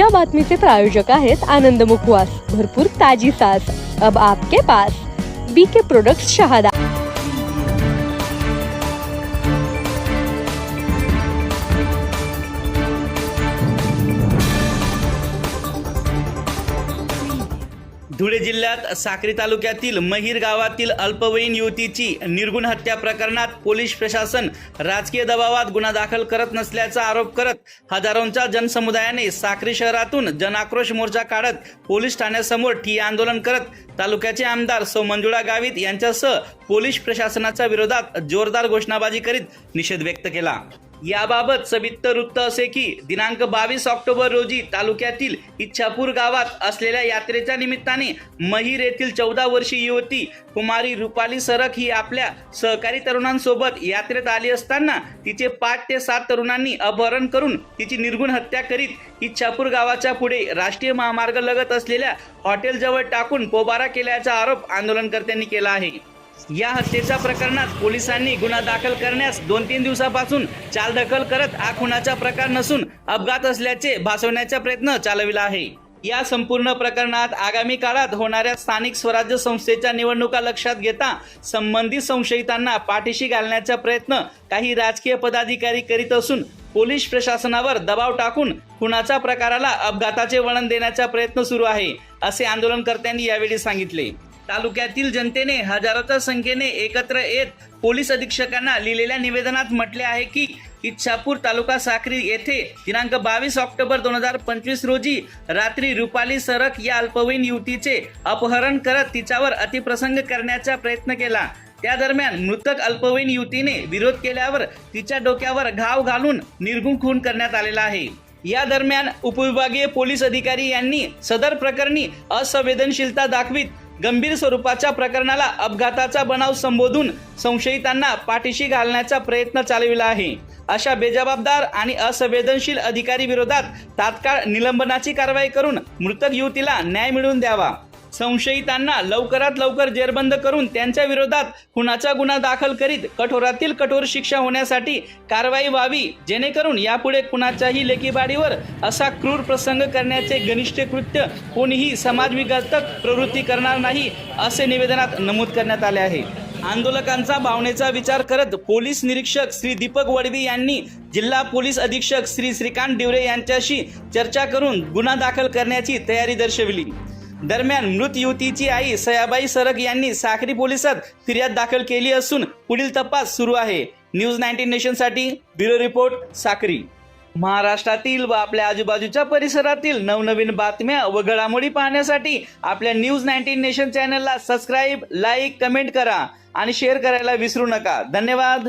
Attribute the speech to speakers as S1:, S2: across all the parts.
S1: या बातमीचे प्रायोजक आहेत आनंद मुखवास. भरपूर ताजी सास अब आपके pass. BK product Shahada.
S2: Dhule जिल्ह्यात साक्री तालुक्यातील महिर गावातील अल्पवयीन युवतीची निर्गुण हत्या प्रकरणात पोलीस प्रशासन राजकीय दबावात गुन्हा दाखल करत नसल्याचा आरोप करत हजारोंच्या जनसमुदायाने साक्री शहरातून जनाक्रोश मोर्चा काढत पोलीस ठाण्यासमोर ठिय्या आंदोलन करत तालुक्याचे आमदार सौ मंजुळा गावित यांच्यासह पोलीस प्रशासनाच्या विरोधात जोरदार घोषणाबाजी करीत निषेध व्यक्त केला. याबाबत सविस्तर वृत्त असे की दिनांक बावीस ऑक्टोबर रोजी तालुक्यातील इच्छापूर गावात असलेल्या यात्रेच्या निमित्ताने महिर येथील चौदा वर्षीय युवती कुमारी रुपाली सरक ही आपल्या सहकारी तरुणांसोबत यात्रेत आली असताना तिचे पाच ते सात तरुणांनी अपहरण करून तिची निर्गुण हत्या करीत इच्छापूर गावाच्या पुढे राष्ट्रीय महामार्ग लगत असलेल्या हॉटेलजवळ टाकून पोबारा केल्याचा आरोप आंदोलनकर्त्यांनी केला आहे. या हत्येच्या प्रकरणात पोलिसांनी गुन्हा दाखल करण्यास दोन तीन दिवसापासून चालढकल करत हा खुनाचा प्रकार नसून अपघात असल्याचे भासवण्याचा प्रयत्न चालविला आहे. या संपूर्ण प्रकरणात आगामी काळात होणाऱ्या स्थानिक स्वराज्य संस्थेच्या निवडणुका लक्षात घेता संबंधित संशयितांना पाठीशी घालण्याचा प्रयत्न काही राजकीय पदाधिकारी करीत असून पोलीस प्रशासनावर दबाव टाकून खुनाच्या प्रकाराला अपघाताचे वळण देण्याचा प्रयत्न सुरू आहे असे आंदोलनकर्त्यांनी यावेळी सांगितले. तालुक्यातील जनतेने हजारोच्या संख्येने एकत्र येत पोलीस अधीक्षकांना लिहिलेल्या निवेदनात म्हटले आहे की इच्छापूर तालुका साक्री येथे दिनांक बावीस ऑक्टोबर दोन हजार पंचवीस रोजी रात्री रुपाली सरक या अल्पवयीन युवतीचे अपहरण करत तिच्यावर अतिप्रसंग करण्याचा प्रयत्न केला. त्या दरम्यान मृतक अल्पवयीन युवतीने विरोध केल्यावर तिच्या डोक्यावर घाव घालून निर्गुण खून करण्यात आलेला आहे. या दरम्यान उपविभागीय पोलीस अधिकारी यांनी सदर प्रकरणी असंवेदनशीलता दाखवीत गंभीर स्वरूपाच्या प्रकरणाला अपघाताचा बनाव संबोधून संशयितांना पाठीशी घालण्याचा प्रयत्न चालविला आहे. अशा बेजबाबदार आणि असंवेदनशील अधिकारी विरोधात तात्काळ निलंबनाची कारवाई करून मृतक युवतीला न्याय मिळवून द्यावा. संशयितांना लवकरात लवकर जेरबंद करून त्यांच्या विरोधात खुनाचा गुन्हा दाखल करीत कठोरातील कठोर शिक्षा होण्यासाठी कारवाई व्हावी जेणेकरून यापुढे कुणाच्याही लेकीबाडीवर असा क्रूर प्रसंग करण्याचे घनिष्ठ कृत्य कोणीही समाजविघातक प्रवृत्ती करणार नाही असे निवेदनात नमूद करण्यात आले आहे. आंदोलकांचा भावनेचा विचार करत पोलीस निरीक्षक श्री दीपक वडवी यांनी जिल्हा पोलीस अधीक्षक श्री श्रीकांत डिवरे यांच्याशी चर्चा करून गुन्हा दाखल करण्याची तयारी दर्शविली. दरम्यान मृत युवतीची आई सयाबाई सरक यांनी साखरी पोलिसात फिर्याद दाखल केली असून पुढील तपास सुरू आहे. न्यूज नाईन्टीन नेशनसाठी ब्युरो रिपोर्ट साखरी महाराष्ट्रातील व आपल्या आजूबाजूच्या परिसरातील नवनवीन बातम्या व घडामोडी पाहण्यासाठी आपल्या न्यूज नाईन्टीन नेशन चॅनलला सबस्क्राईब लाईक कमेंट करा आणि शेअर करायला विसरू नका. धन्यवाद.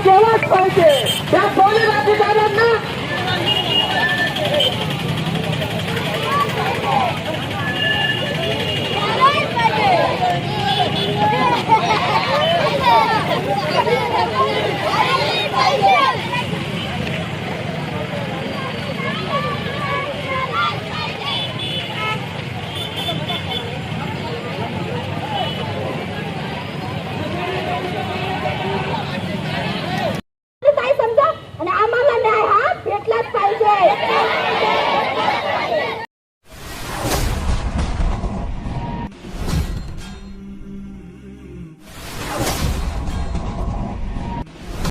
S3: केलंच पाहिजे. त्या पोलीस अधिकाऱ्यांना